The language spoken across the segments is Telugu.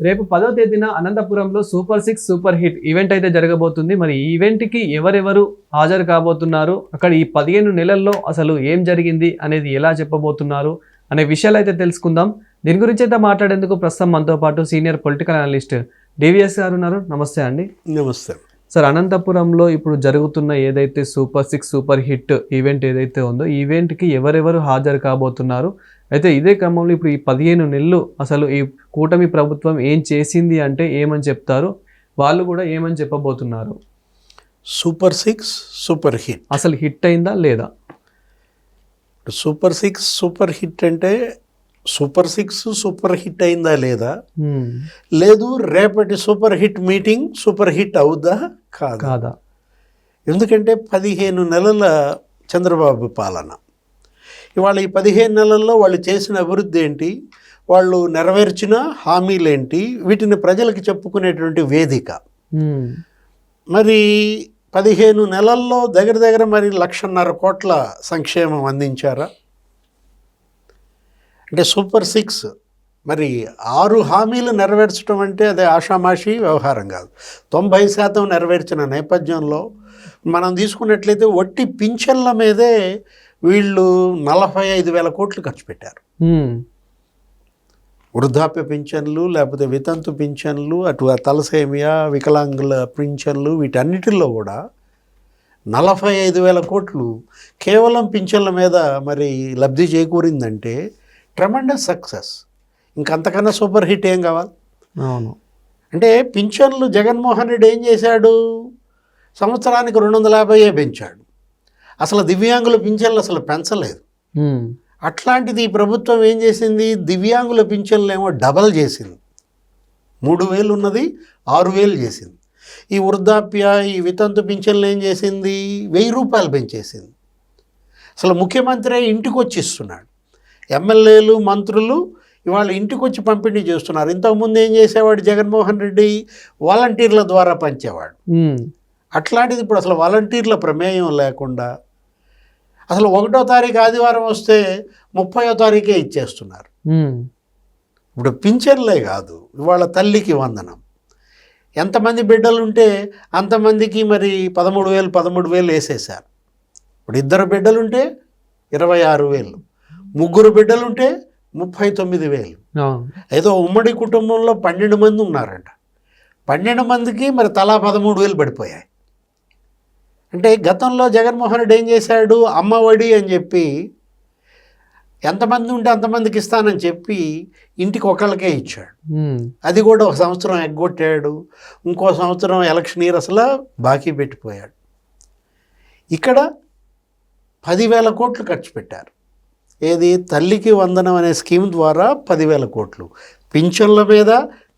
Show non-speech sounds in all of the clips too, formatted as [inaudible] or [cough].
రేపు పదో తేదీన అనంతపురంలో super six super hit event అయితే జరగబోతుంది. మరి ఈ ఈవెంట్కి ఎవరెవరు హాజరు కాబోతున్నారు? అక్కడ ఈ పదిహేను నెలల్లో అసలు ఏం జరిగింది అనేది ఎలా చెప్పబోతున్నారు? అనే విషయాలు అయితే తెలుసుకుందాం. దీని గురించి అయితే మాట్లాడేందుకు ప్రస్తుతం మనతో పాటు సీనియర్ పొలిటికల్ అనలిస్ట్ డివిఎస్ గారు ఉన్నారు. నమస్తే అండి. నమస్తే. సార్ అనంతపురంలో ఇప్పుడు జరుగుతున్న ఏదైతే super six super hit event ఏదైతే ఉందో ఈ ఈవెంట్కి ఎవరెవరు హాజరు కాబోతున్నారు? అయితే ఇదే క్రమంలో ఇప్పుడు ఈ పదిహేను నెలలు అసలు ఈ కూటమి ప్రభుత్వం ఏం చేసింది అంటే ఏమని చెప్తారు? వాళ్ళు కూడా ఏమని చెప్పబోతున్నారు? Super six super hit. అసలు హిట్ అయిందా లేదా? సూపర్ సిక్స్ సూపర్ హిట్ అంటే సూపర్ సిక్స్ సూపర్ హిట్ అయిందా లేదా? లేదు రేపటి super hit meeting super hit అవుదా కాదా. కాదా. ఎందుకంటే పదిహేను నెలల చంద్రబాబు పాలన. ఇవాళ ఈ పదిహేను నెలల్లో వాళ్ళు చేసిన అభివృద్ధి ఏంటి? వాళ్ళు నెరవేర్చిన హామీలేంటి వీటిని ప్రజలకు చెప్పుకునేటువంటి వేదిక. మరి పదిహేను నెలల్లో దగ్గర దగ్గర మరి లక్షన్నర కోట్ల సంక్షేమం అందించారా? అంటే సూపర్ సిక్స్. మరి ఆరు హామీలు నెరవేర్చడం అంటే అదే ఆషామాషి వ్యవహారం కాదు. తొంభై శాతం నెరవేర్చిన నేపథ్యంలో మనం తీసుకున్నట్లయితే వట్టి పింఛన్ల మీదే వీళ్ళు నలభై ఐదు వేల కోట్లు ఖర్చు పెట్టారు. వృద్ధాప్య పింఛన్లు లేకపోతే వితంతు పింఛన్లు అటు తలసేమియా వికలాంగుల పింఛన్లు వీటన్నిటిల్లో కూడా నలభై ఐదు వేల కోట్లు కేవలం పింఛన్ల మీద మరి లబ్ధి చేకూరిందంటే ట్రమండస్ సక్సెస్. ఇంకంతకన్నా సూపర్ హిట్ ఏం కావాలి? అవును. అంటే పింఛన్లు జగన్మోహన్ రెడ్డి ఏం చేశాడు? సంవత్సరానికి రెండు వందల యాభైయే పెంచాడు. అసలు దివ్యాంగుల పింఛన్లు అసలు పెంచలేదు. అట్లాంటిది ఈ ప్రభుత్వం ఏం చేసింది? దివ్యాంగుల పింఛన్లు ఏమో డబల్ చేసింది. మూడు వేలు ఉన్నది ఆరు వేలు చేసింది. ఈ వృద్ధాప్య ఈ వితంతు పింఛన్లు ఏం చేసింది? వెయ్యి రూపాయలు పెంచేసింది. అసలు ముఖ్యమంత్రి ఇంటికి వచ్చి ఇస్తున్నాడు. ఎమ్మెల్యేలు మంత్రులు ఇవాళ ఇంటికి వచ్చి పంపిణీ చేస్తున్నారు. ఇంతకుముందు ఏం చేసేవాడు జగన్మోహన్ రెడ్డి? వాలంటీర్ల ద్వారా పంచేవాడు. అట్లాంటిది ఇప్పుడు అసలు వాలంటీర్ల ప్రమేయం లేకుండా అసలు ఒకటో తారీఖు ఆదివారం వస్తే ముప్పయో తారీఖే ఇచ్చేస్తున్నారు. ఇప్పుడు పింఛన్లే కాదు ఇవాళ తల్లికి వందనం. ఎంతమంది బిడ్డలు ఉంటే అంతమందికి మరి పదమూడు వేలు పదమూడు వేలు వేసేసారు ఇప్పుడు ఇద్దరు బిడ్డలుంటే ఇరవై ఆరు వేలు. ముగ్గురు బిడ్డలుంటే ముప్పై తొమ్మిది వేలు. ఏదో ఉమ్మడి కుటుంబంలో పన్నెండు మంది ఉన్నారంట. పన్నెండు మందికి మరి తలా పదమూడు వేలు పడిపోయాయి. అంటే గతంలో జగన్మోహన్ రెడ్డి ఏం చేశాడు? అమ్మ ఒడి అని చెప్పి ఎంతమంది ఉంటే అంతమందికి ఇస్తానని చెప్పి ఇంటికి ఒకళ్ళకే ఇచ్చాడు. అది కూడా ఒక సంవత్సరం ఎగ్గొట్టాడు. ఇంకో సంవత్సరం ఎలక్షన్ ఇయర్ అసలు బాకీ పెట్టిపోయాడు. ఇక్కడ పదివేల కోట్లు ఖర్చు పెట్టారు. ఏది? తల్లికి వందనం అనే స్కీమ్ ద్వారా పదివేల కోట్లు. పింఛన్ల మీద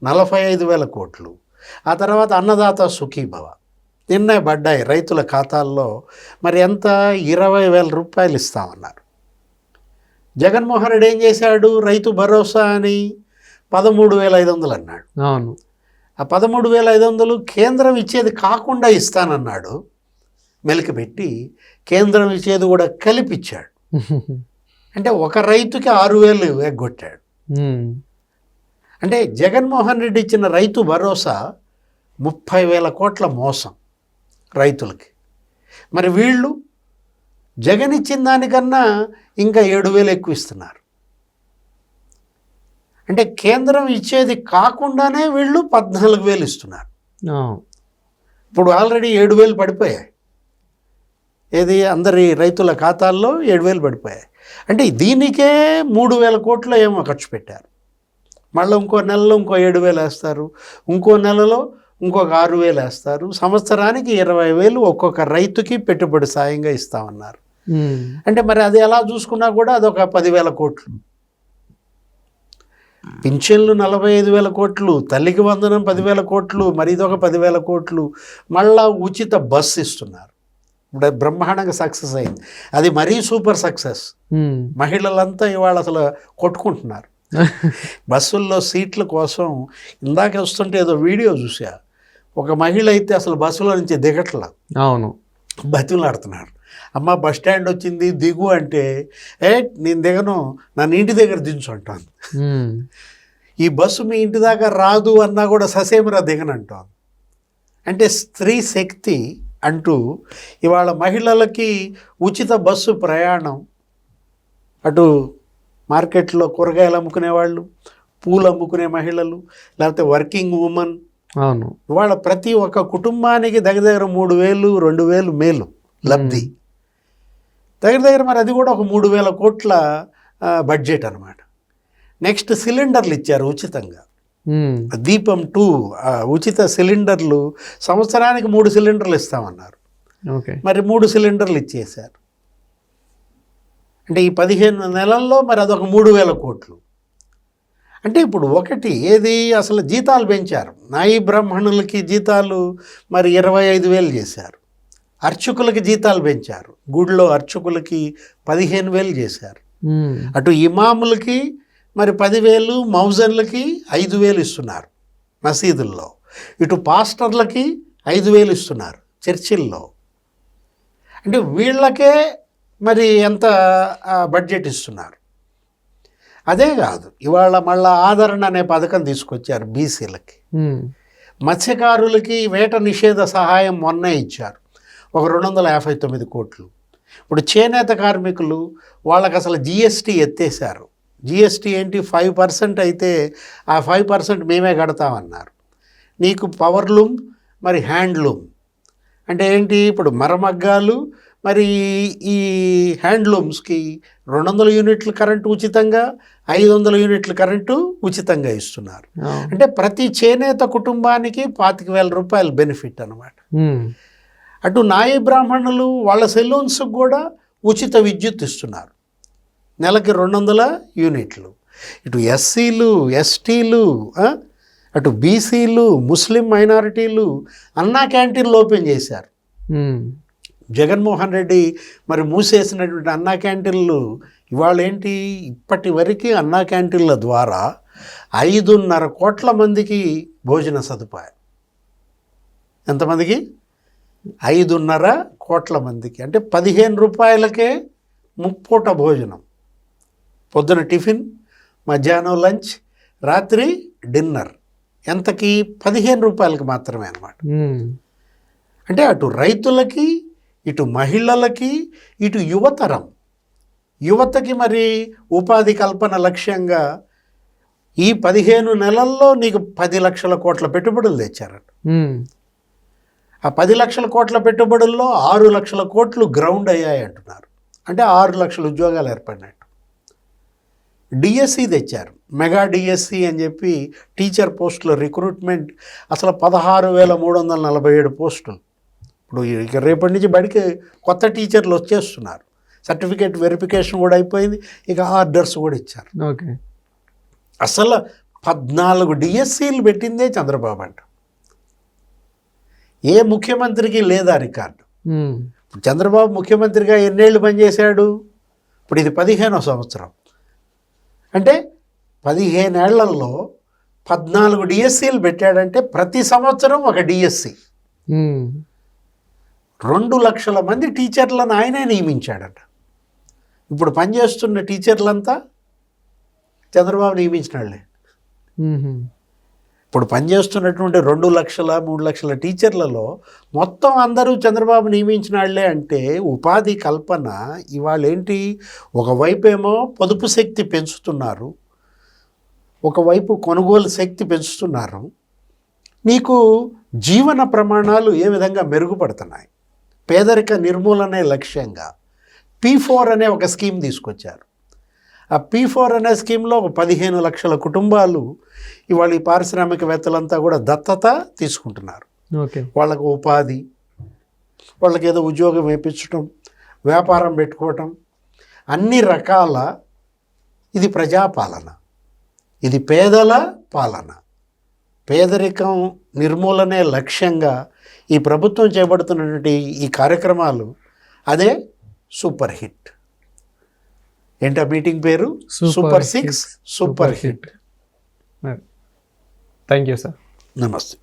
నలభై ఐదు వేల కోట్లు. ఆ తర్వాత అన్నదాత సుఖీభవ నిన్నే పడ్డాయి రైతుల ఖాతాల్లో మరి ఎంత? ఇరవై వేల రూపాయలు ఇస్తామన్నారు. జగన్మోహన్ రెడ్డి ఏం చేశాడు? రైతు భరోసా అని పదమూడు వేల ఐదు వందలు అన్నాడు. అవును. ఆ పదమూడు వేల ఐదు వందలు కేంద్రం ఇచ్చేది కాకుండా ఇస్తానన్నాడు. మెలికి పెట్టి కేంద్రం ఇచ్చేది కూడా కలిపిచ్చాడు. [laughs] అంటే ఒక రైతుకి ఆరు వేలు ఎగ్గొట్టాడు. అంటే జగన్మోహన్ రెడ్డి ఇచ్చిన రైతు భరోసా ముప్పై వేల కోట్ల మోసం రైతులకి. మరి వీళ్ళు జగన్ ఇచ్చిన దానికన్నా ఇంకా ఏడు వేలు ఎక్కువ ఇస్తున్నారు. అంటే కేంద్రం ఇచ్చేది కాకుండానే వీళ్ళు పద్నాలుగు వేలు ఇస్తున్నారు. ఇప్పుడు ఆల్రెడీ ఏడు వేలు పడిపోయాయి. ఏది అందరి రైతుల ఖాతాల్లో ఏడు వేలు పడిపోయాయి. అంటే దీనికే మూడు వేల కోట్లు ఏమో ఖర్చు పెట్టారు. మళ్ళీ ఇంకో నెలలో ఇంకో ఏడు వేలు వేస్తారు. ఇంకో నెలలో ఇంకొక ఆరు వేలు వేస్తారు. సంవత్సరానికి ఇరవై వేలు ఒక్కొక్క రైతుకి పెట్టుబడి సాయంగా ఇస్తామన్నారు. అంటే మరి అది ఎలా చూసుకున్నా కూడా అదొక పదివేల కోట్లు. పింఛన్లు నలభై ఐదు వేల కోట్లు తల్లికి వందనం పదివేల కోట్లు మరి ఇదొక పదివేల కోట్లు మళ్ళా ఉచిత బస్ ఇస్తున్నారు. ఇప్పుడు బ్రహ్మాండంగా సక్సెస్ అయింది. అది మరీ సూపర్ సక్సెస్. మహిళలంతా ఇవాళ అసలు కొట్టుకుంటున్నారు. [laughs] బస్సుల్లో సీట్ల కోసం ఇందాక వస్తుంటే ఏదో వీడియో చూసా ఒక మహిళ అయితే అసలు బస్సులో నుంచి దిగట్లా. అవును. బతిలాడుతున్నారు అమ్మ బస్ స్టాండ్ వచ్చింది దిగు అంటే ఏ నేను దిగను నన్ను ఇంటి దగ్గర దించు అంటాను ఈ బస్సు మీ ఇంటి దాకా రాదు అన్నా కూడా ససేమిరా దిగనంటోంది. అంటే స్త్రీ శక్తి అంటూ ఇవాళ మహిళలకి ఉచిత బస్సు ప్రయాణం. అటు మార్కెట్లో కూరగాయలు అమ్ముకునే వాళ్ళు పూలు అమ్ముకునే మహిళలు లేకపోతే వర్కింగ్ ఉమెన్. అవును. ఇవాళ ప్రతి ఒక్క కుటుంబానికి దగ్గర దగ్గర మూడు వేలు రెండు వేలు మేలు లబ్ధి. దగ్గర దగ్గర మరి అది కూడా ఒక మూడు వేల కోట్ల బడ్జెట్ అనమాట నెక్స్ట్ సిలిండర్లు ఇచ్చారు ఉచితంగా. దీపం టూ ఉచిత సిలిండర్లు సంవత్సరానికి మూడు సిలిండర్లు ఇస్తామన్నారు. ఓకే. మరి మూడు సిలిండర్లు ఇచ్చేశారు. అంటే ఈ పదిహేను నెలల్లో మరి అదొక మూడు వేల కోట్లు. అంటే ఇప్పుడు ఒకటి ఏది అసలు జీతాలు పెంచారు? నాయి బ్రాహ్మణులకి జీతాలు మరి ఇరవై ఐదు వేలు చేశారు. అర్చకులకి జీతాలు పెంచారు. గుడిలో అర్చకులకి పదిహేను వేలు చేశారు. అటు ఇమాములకి మరి పదివేలు మౌజన్లకి ఐదు వేలు ఇస్తున్నారు మసీదుల్లో. ఇటు పాస్టర్లకి ఐదు వేలు ఇస్తున్నారు చర్చిల్లో. అంటే వీళ్ళకే మరి ఎంత బడ్జెట్ ఇస్తున్నారు. అదే కాదు ఇవాళ మళ్ళా ఆదరణ అనే పథకం తీసుకొచ్చారు బీసీలకి. మత్స్యకారులకి వేట నిషేధ సహాయం మొన్నే ఇచ్చారు. ఒక రెండు వందల యాభై తొమ్మిది కోట్లు. ఇప్పుడు చేనేత కార్మికులు వాళ్ళకి అసలు జిఎస్టీ ఎత్తేసారు జిఎస్టీ ఏంటి? ఫైవ్ పర్సెంట్ అయితే ఆ ఫైవ్ పర్సెంట్ మేమే కడతామన్నారు. నీకు పవర్లూమ్ మరి హ్యాండ్లూమ్ అంటే ఏంటి? ఇప్పుడు మరమగ్గాలు మరి ఈ హ్యాండ్లూమ్స్కి రెండు వందల యూనిట్ల కరెంటు ఉచితంగా ఐదు వందల యూనిట్ల కరెంటు ఉచితంగా ఇస్తున్నారు. అంటే ప్రతి చేనేత కుటుంబానికి పాతిక వేల రూపాయలు బెనిఫిట్ అనమాట అటు నాయి బ్రాహ్మణులు వాళ్ళ సెలూన్స్కి కూడా ఉచిత విద్యుత్ ఇస్తున్నారు. నెలకి రెండు వందల యూనిట్లు. ఇటు ఎస్సీలు ఎస్టీలు అటు బీసీలు ముస్లిం మైనారిటీలు అన్నా క్యాంటీన్లు ఓపెన్ చేశారు. జగన్మోహన్ రెడ్డి మరి మూసేసినటువంటి అన్నా క్యాంటీన్లు ఇవాళ ఏంటి? ఇప్పటి వరకు అన్నా క్యాంటీన్ల ద్వారా ఐదున్నర కోట్ల మందికి భోజన సదుపాయం. ఎంతమందికి? ఐదున్నర కోట్ల మందికి. అంటే పదిహేను రూపాయలకే ముప్పూట భోజనం. పొద్దున టిఫిన్ మధ్యాహ్నం లంచ్ రాత్రి డిన్నర్. ఎంతకి? పదిహేను రూపాయలకి మాత్రమే అన్నమాట. ఉమ్, అంటే అటు రైతులకి ఇటు మహిళలకి ఇటు యువతరం. యువతకి మరి ఉపాధి కల్పన లక్ష్యంగా ఈ పదిహేను నెలల్లో నీకు పది లక్షల కోట్ల పెట్టుబడులు తెచ్చారట. ఆ పది లక్షల కోట్ల పెట్టుబడుల్లో ఆరు లక్షల కోట్లు గ్రౌండ్ అయ్యాయి అంటున్నారు అంటే ఆరు లక్షల ఉద్యోగాలు ఏర్పడినట్టు డిఎస్సి తెచ్చారు. మెగా డిఎస్సి అని చెప్పి టీచర్ పోస్టుల రిక్రూట్మెంట్ అసలు పదహారు వేల మూడు వందల నలభై ఏడు పోస్టులు. ఇప్పుడు ఇక రేపటి నుంచి బడికి కొత్త టీచర్లు వచ్చేస్తున్నారు. సర్టిఫికేట్ వెరిఫికేషన్ కూడా అయిపోయింది. ఇక ఆర్డర్స్ కూడా ఇచ్చారు. ఓకే. అసలు పద్నాలుగు డిఎస్సీలు పెట్టిందే చంద్రబాబు అంట. ఏ ముఖ్యమంత్రికి లేదా రికార్డు? చంద్రబాబు ముఖ్యమంత్రిగా ఎన్నేళ్ళు పనిచేశాడు? ఇప్పుడు ఇది పదిహేనో సంవత్సరం. అంటే పదిహేనేళ్ళలో పద్నాలుగు డిఎస్సీలు పెట్టాడంటే ప్రతి సంవత్సరం ఒక డిఎస్సి. రెండు లక్షల మంది టీచర్లను ఆయనే నియమించాడట. ఇప్పుడు పనిచేస్తున్న టీచర్లంతా చంద్రబాబు నియమించిన వాళ్ళే ఇప్పుడు పనిచేస్తున్నటువంటి రెండు లక్షల మూడు లక్షల టీచర్లలో మొత్తం అందరూ చంద్రబాబు నియమించిన వాళ్ళే అంటే ఉపాధి కల్పన ఇవాళ ఏంటి పొదుపు శక్తి పెంచుతున్నారు. ఒకవైపు కొనుగోలు శక్తి పెంచుతున్నారు. నీకు జీవన ప్రమాణాలు ఏ విధంగా మెరుగుపడుతున్నాయి? పేదరిక నిర్మూలనే లక్ష్యంగా పీ ఫోర్ అనే ఒక స్కీమ్ తీసుకొచ్చారు. ఆ పీ ఫోర్ అనే స్కీమ్లో ఒక పదిహేను లక్షల కుటుంబాలు ఇవాళ ఈ పారిశ్రామికవేత్తలంతా కూడా దత్తత తీసుకుంటున్నారు. ఓకే. వాళ్ళకు ఉపాధి వాళ్ళకి ఏదో ఉద్యోగం వేయించడం వ్యాపారం పెట్టుకోవటం అన్ని రకాల ఇది ప్రజాపాలన. ఇది పేదల పాలన. పేదరికం నిర్మూలనే లక్ష్యంగా ఈ ప్రభుత్వం చేపడుతున్నటువంటి ఈ కార్యక్రమాలు అదే సూపర్ హిట్. ఏంటా మీటింగ్ పేరు? Super six super hit thank you sir నమస్తే